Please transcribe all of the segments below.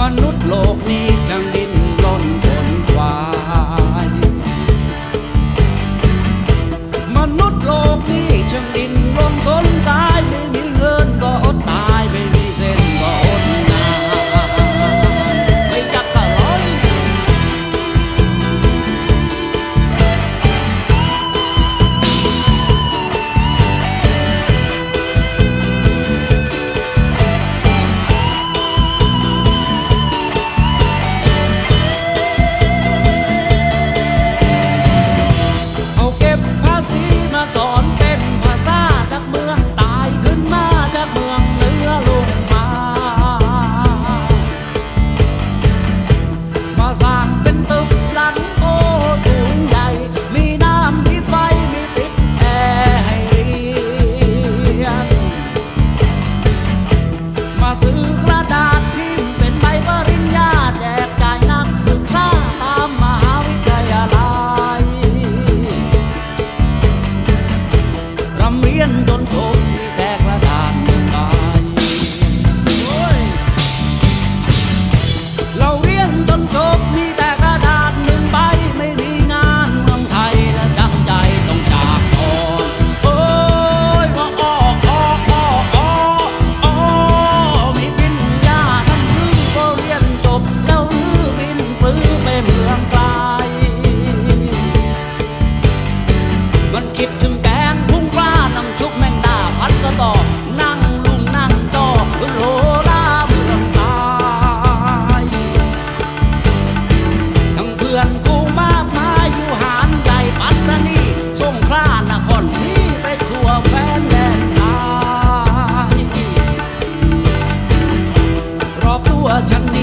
มนุษย์โลกนี้จังดิน 啊真的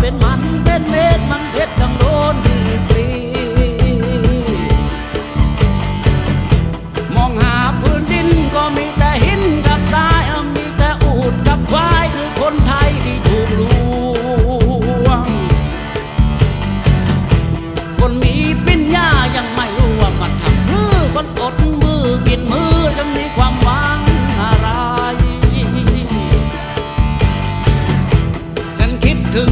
เป็นมันเป็นเม็ดมันเด็ดดังโดนกรีมองหาพื้นดินก็มีแต่หินกับทรายมีแต่อูดกับควายคือคนไทยที่ถูกลวง คนมีปัญญายังไม่รู้ว่ามันทำเพื่อคนอดมือกินมือจังมีความหวังอะไร ฉันคิดถึง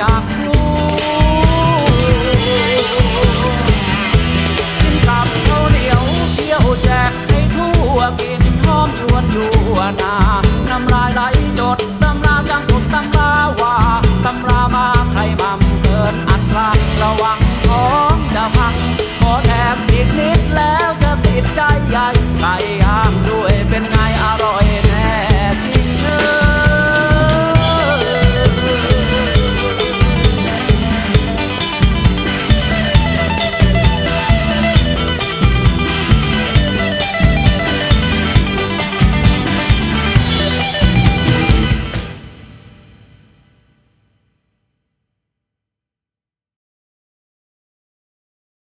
ก